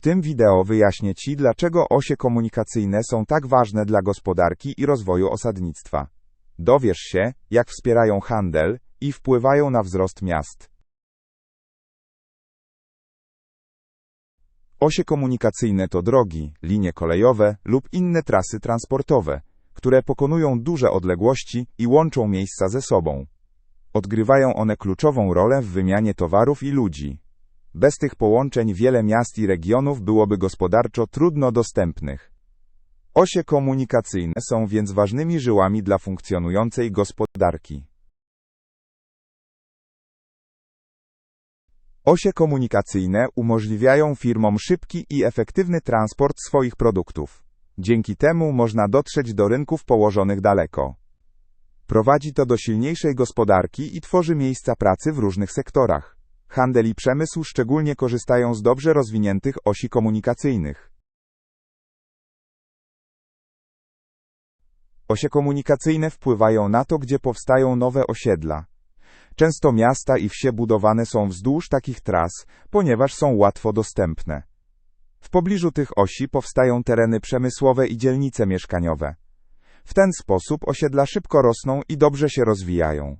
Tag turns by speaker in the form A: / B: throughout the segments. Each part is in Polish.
A: W tym wideo wyjaśnię Ci, dlaczego osie komunikacyjne są tak ważne dla gospodarki i rozwoju osadnictwa. Dowiesz się, jak wspierają handel i wpływają na wzrost miast. Osie komunikacyjne to drogi, linie kolejowe lub inne trasy transportowe, które pokonują duże odległości i łączą miejsca ze sobą. Odgrywają one kluczową rolę w wymianie towarów i ludzi. Bez tych połączeń wiele miast i regionów byłoby gospodarczo trudno dostępnych. Osie komunikacyjne są więc ważnymi żyłami dla funkcjonującej gospodarki. Osie komunikacyjne umożliwiają firmom szybki i efektywny transport swoich produktów. Dzięki temu można dotrzeć do rynków położonych daleko. Prowadzi to do silniejszej gospodarki i tworzy miejsca pracy w różnych sektorach. Handel i przemysł szczególnie korzystają z dobrze rozwiniętych osi komunikacyjnych. Osie komunikacyjne wpływają na to, gdzie powstają nowe osiedla. Często miasta i wsie budowane są wzdłuż takich tras, ponieważ są łatwo dostępne. W pobliżu tych osi powstają tereny przemysłowe i dzielnice mieszkaniowe. W ten sposób osiedla szybko rosną i dobrze się rozwijają.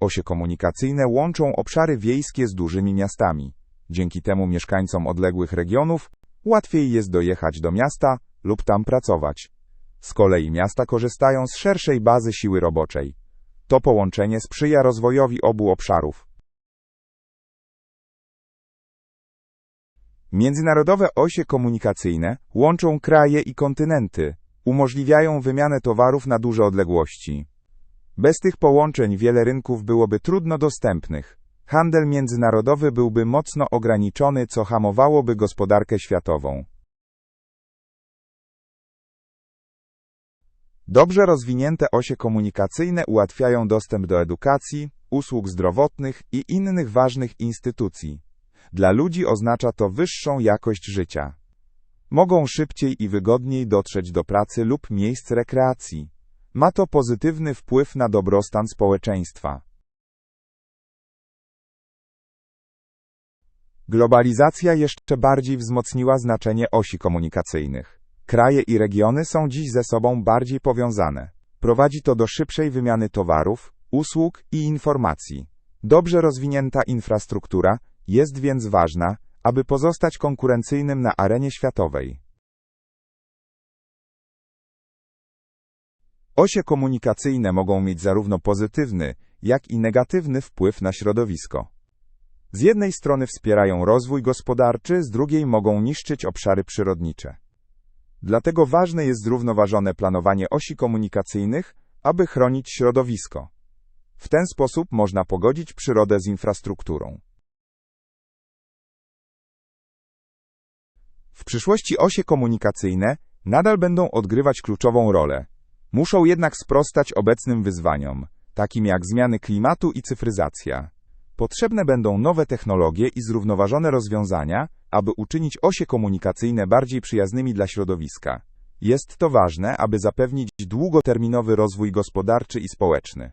A: Osie komunikacyjne łączą obszary wiejskie z dużymi miastami. Dzięki temu mieszkańcom odległych regionów łatwiej jest dojechać do miasta lub tam pracować. Z kolei miasta korzystają z szerszej bazy siły roboczej. To połączenie sprzyja rozwojowi obu obszarów. Międzynarodowe osie komunikacyjne łączą kraje i kontynenty, umożliwiają wymianę towarów na duże odległości. Bez tych połączeń wiele rynków byłoby trudno dostępnych. Handel międzynarodowy byłby mocno ograniczony, co hamowałoby gospodarkę światową. Dobrze rozwinięte osie komunikacyjne ułatwiają dostęp do edukacji, usług zdrowotnych i innych ważnych instytucji. Dla ludzi oznacza to wyższą jakość życia. Mogą szybciej i wygodniej dotrzeć do pracy lub miejsc rekreacji. Ma to pozytywny wpływ na dobrostan społeczeństwa. Globalizacja jeszcze bardziej wzmocniła znaczenie osi komunikacyjnych. Kraje i regiony są dziś ze sobą bardziej powiązane. Prowadzi to do szybszej wymiany towarów, usług i informacji. Dobrze rozwinięta infrastruktura jest więc ważna, aby pozostać konkurencyjnym na arenie światowej. Osie komunikacyjne mogą mieć zarówno pozytywny, jak i negatywny wpływ na środowisko. Z jednej strony wspierają rozwój gospodarczy, z drugiej mogą niszczyć obszary przyrodnicze. Dlatego ważne jest zrównoważone planowanie osi komunikacyjnych, aby chronić środowisko. W ten sposób można pogodzić przyrodę z infrastrukturą. W przyszłości osie komunikacyjne nadal będą odgrywać kluczową rolę. Muszą jednak sprostać obecnym wyzwaniom, takim jak zmiany klimatu i cyfryzacja. Potrzebne będą nowe technologie i zrównoważone rozwiązania, aby uczynić osie komunikacyjne bardziej przyjaznymi dla środowiska. Jest to ważne, aby zapewnić długoterminowy rozwój gospodarczy i społeczny.